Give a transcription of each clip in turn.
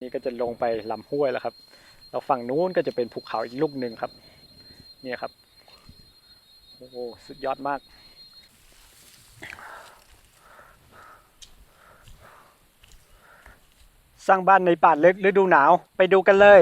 นี่ก็จะลงไปลำห้วยแล้วครับ แล้วฝั่งนู้นก็จะเป็นภูเขาอีกลูกหนึ่งครับ เนี่ยครับ โอ้โห สุดยอดมาก สร้างบ้านในป่าลึกฤดูหนาว ไปดูกันเลย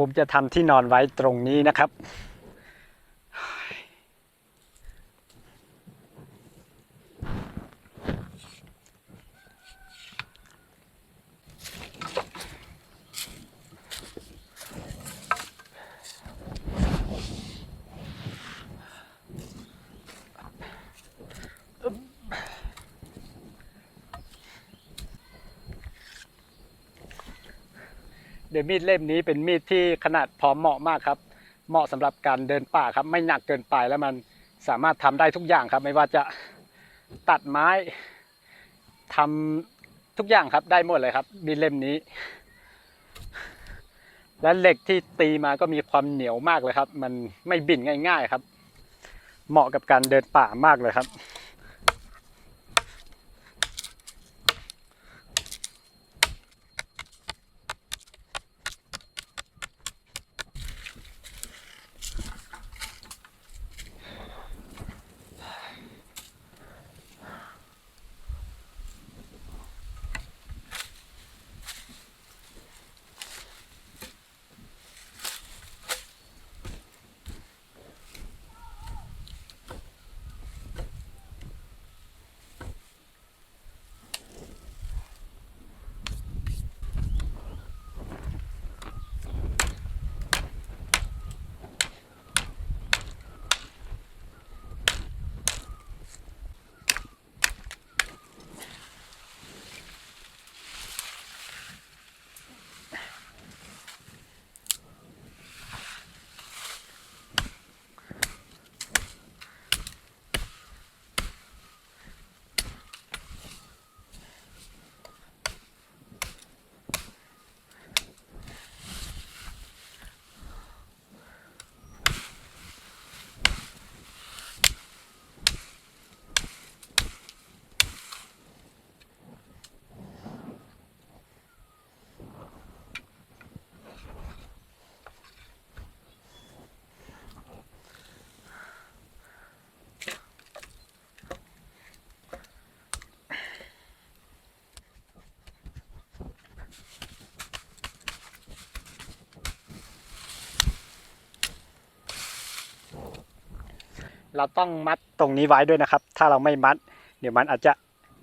ผมจะทำที่นอนไว้ตรงนี้นะครับ ดี๋ยวมีดเล่มนี้เป็นมีดที่ขนาดพอเหมาะมากครับ เหมาะสำหรับการเดินป่าครับ ไม่หนักเกินไปแล้วมันสามารถทำได้ทุกอย่างครับ ไม่ว่าจะตัดไม้ทำทุกอย่างครับได้หมดเลยครับ มีดเล่มนี้ และเหล็กที่ตีมาก็มีความเหนียวมากเลยครับ มันไม่บิ่นง่าย ๆ ครับ เหมาะกับการเดินป่ามากเลยครับ เราต้องมัดตรงนี้ไว้ด้วยนะครับ ถ้าเราไม่มัด เดี๋ยวมันอาจจะ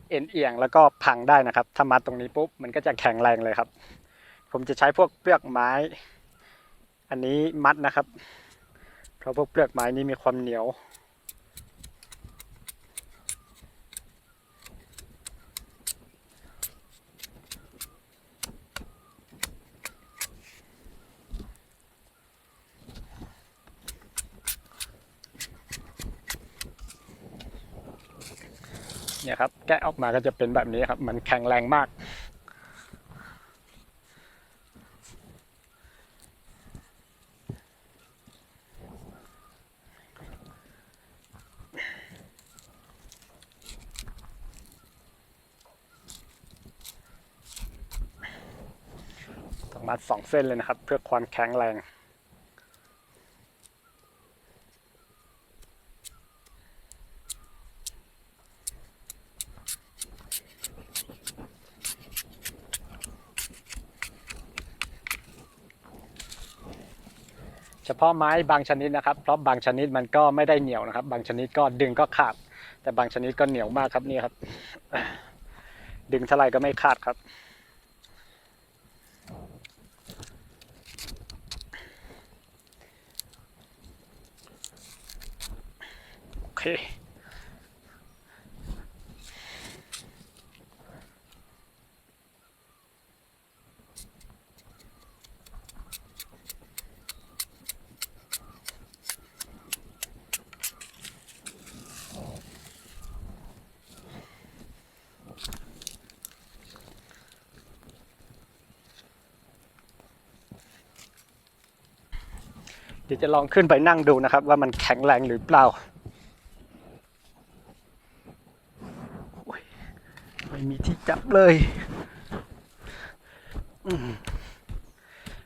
เอ็นเอียงแล้วก็พังได้นะครับ ถ้ามัดตรงนี้ปุ๊บมันก็จะแข็งแรงเลยครับ ผมจะใช้พวกเปลือกไม้ อันนี้มัดนะครับ เพราะพวกเปลือกไม้นี้มีความเหนียว เนี่ยครับแกะออกมาก็จะเป็นแบบนี้ครับ มันแข็งแรงมากต้องมัดสองเส้นเลยนะครับ เพื่อความแข็งแรง เฉพาะไม้บางชนิดนะครับ เพราะบางชนิดมันก็ไม่ได้เหนียวนะครับ บางชนิดก็ดึงก็ขาด แต่บางชนิดก็เหนียวมากครับนี่ครับ ดึงเท่าไหร่ก็ไม่ขาดครับโอเค เดี๋ยวจะลองขึ้นไปนั่งดูนะครับ ว่ามันแข็งแรงหรือเปล่าไม่มีที่จับเลย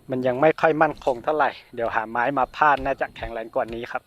มันยังไม่ค่อยมั่นคงเท่าไหร่ เดี๋ยวหาไม้มาพาดน่าจะแข็งแรงกว่านี้ครับ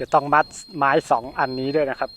จะต้องมัดไม้สองอันนี้ด้วยนะครับ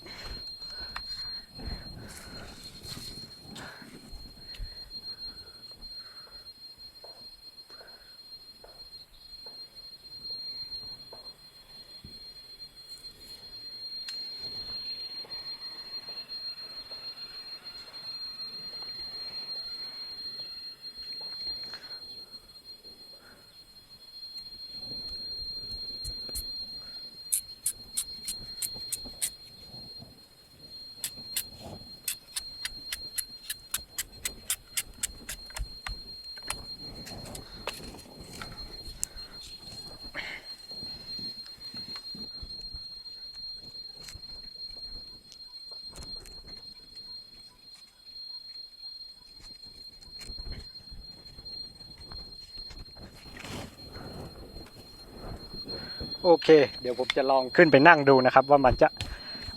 เค เดี๋ยวผมจะลองขึ้นไปนั่งดูนะครับ ว่ามันจะ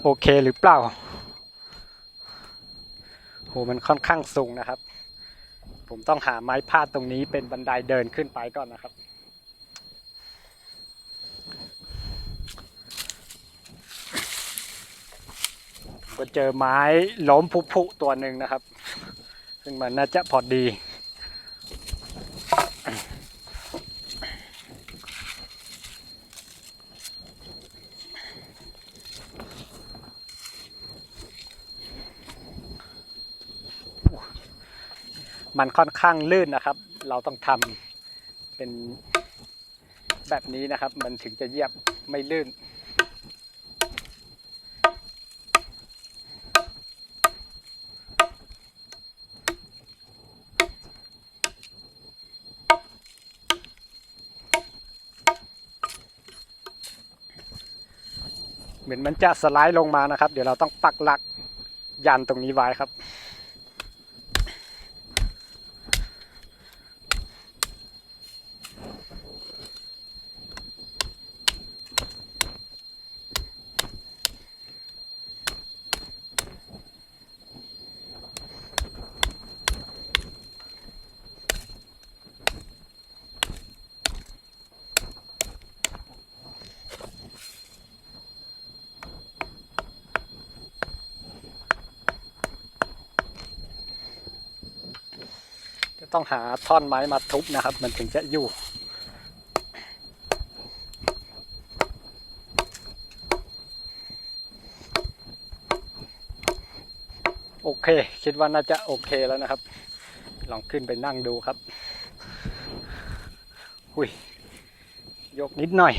โอเคหรือเปล่าโหมันค่อนข้างสูงนะครับ ผมต้องหาไม้พาดตรงนี้เป็นบันไดเดินขึ้นไปก่อนนะครับก็เจอไม้ล้มผุๆตัวหนึ่งนะครับ ซึ่งมันน่าจะพอดี มันค่อนข้างลื่นนะครับ เราต้องทำเป็นแบบนี้นะครับ มันถึงจะเยียบไม่ลื่น เหมือนมันจะสไลด์ลงมานะครับ เดี๋ยวเราต้องปักหลักยันตรงนี้ไว้ครับ ต้องหาท่อนไม้มาทุบนะครับ มันถึงจะอยู่โอเค คิดว่าน่าจะโอเคแล้วนะครับ ลองขึ้นไปนั่งดูครับหุยยกนิดหน่อย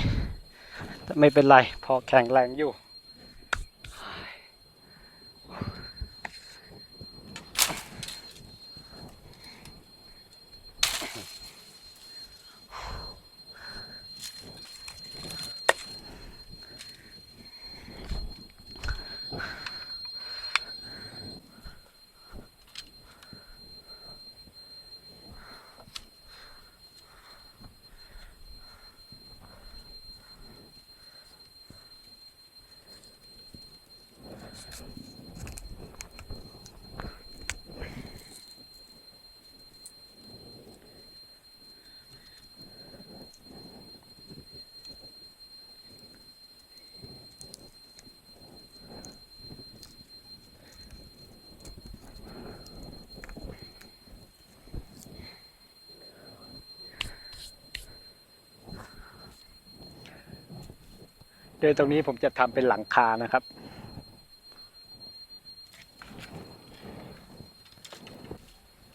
แต่ไม่เป็นไร พอแข็งแรงอยู่ ยตรงนี้ผมจะทำเป็นหลังคานะครับ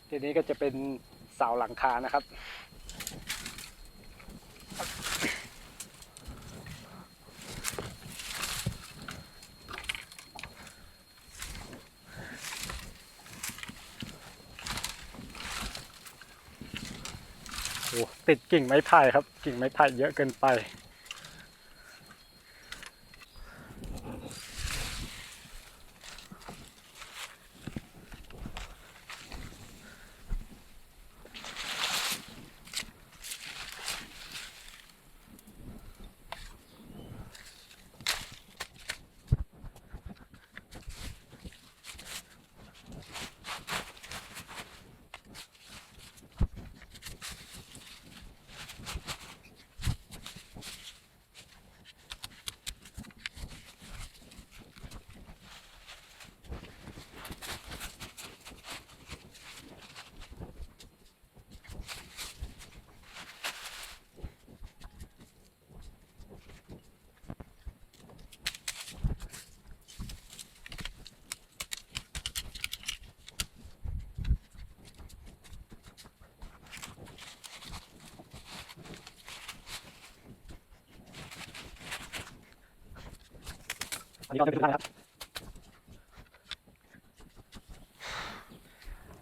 ทีนี้ก็จะเป็นเสาหลังคานะครับโอ้ติดกิ่งไม้ไผ่ครับ กิ่งไม้ไผ่เยอะเกินไป อนนี้ก็เป็นทุกท่านครับ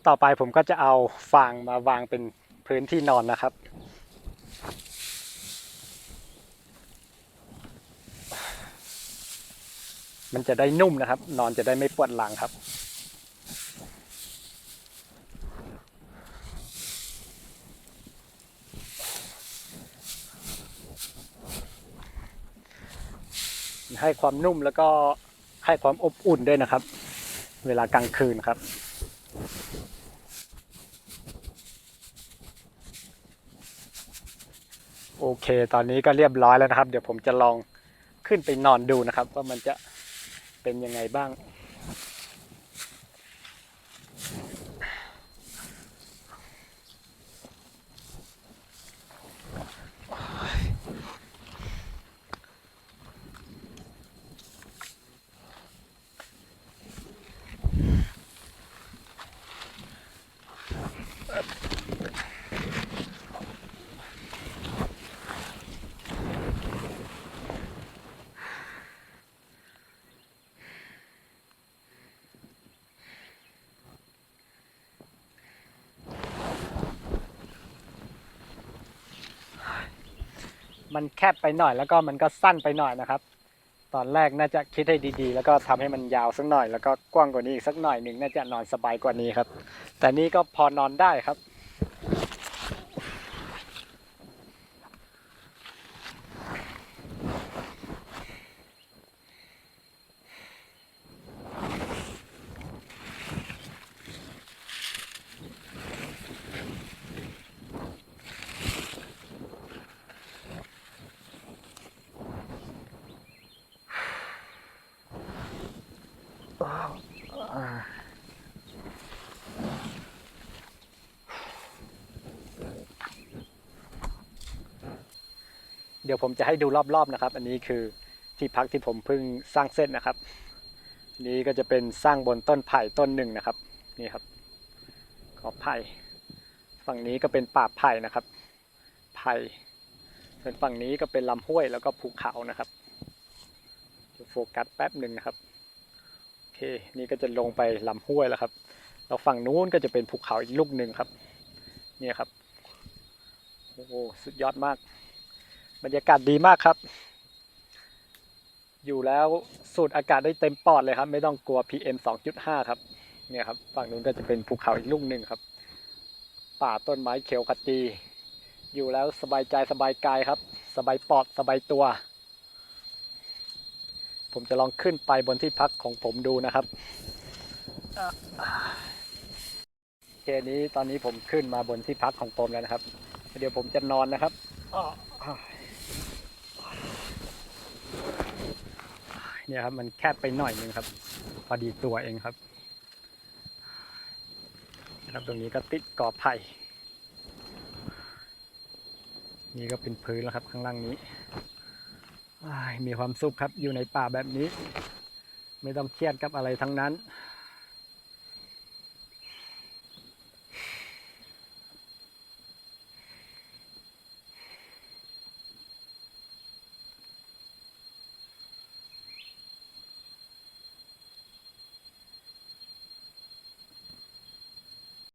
ต่อไปผมก็จะเอาฟางมาวางเป็นพื้นที่นอนนะครับ มันจะได้นุ่มนะครับ นอนจะได้ไม่ปวดหลังครับ ให้ความนุ่มแล้วก็ให้ความอบอุ่นด้วยนะครับ เวลากลางคืนครับ โอเค ตอนนี้ก็เรียบร้อยแล้วนะครับ เดี๋ยวผมจะลองขึ้นไปนอนดูนะครับ ว่ามันจะเป็นยังไงบ้าง มันแคบไปหน่อยแล้วก็มันก็สั้นไปหน่อยนะครับ ตอนแรกน่าจะคิดให้ดีๆ แล้วก็ทำให้มันยาวสักหน่อย แล้วก็กว้างกว่านี้อีกสักหน่อยหนึ่งน่าจะนอนสบายกว่านี้ครับ แต่นี่ก็พอนอนได้ครับ ดี๋ยวผมจะให้ดูรอบๆนะครับ อันนี้คือที่พักที่ผมเพิ่งสร้างเสร็จนะครับนี่ก็จะเป็นสร้างบนต้นไผ่ต้นหนึ่งนะครับนี่ครับขอไผ่ฝั่งนี้ก็เป็นป่าไผ่นะครับ ไผ่ส่วนฝั่งนี้ก็เป็นลำห้วยแล้วก็ภูเขานะครับจะโฟกัสแป๊บหนึ่งนะครับโอเคนี่ก็จะลงไปลำห้วยแล้วครับแล้วฝั่งนู้นก็จะเป็นภูเขาอีกลูกหนึ่งครับ เนี่ยครับโอ้โหสุดยอดมาก บรรยากาศดีมากครับ อยู่แล้วสูดอากาศได้เต็มปอดเลยครับ ไม่ต้องกลัว PM 2.5 ครับ เนี่ยครับ ฝั่งนู้นก็จะเป็นภูเขาอีกลูกหนึ่งครับ ป่าต้นไม้เขียวขจี อยู่แล้วสบายใจสบายกายครับ สบายปอดสบายตัว ผมจะลองขึ้นไปบนที่พักของผมดูนะครับเคนี้ตอนนี้ผมขึ้นมาบนที่พักของผมแล้วนะครับ เดี๋ยวผมจะนอนนะครับอ้อ เนี่ยครับ มันแคบไปหน่อยนึงครับ พอดีตัวเองครับนะครับตรงนี้ก็ติดกอไผ่นี่ก็เป็นพื้นแล้วครับ ข้างล่างนี้มีความสุขครับอยู่ในป่าแบบนี้ ไม่ต้องเครียดกับอะไรทั้งนั้น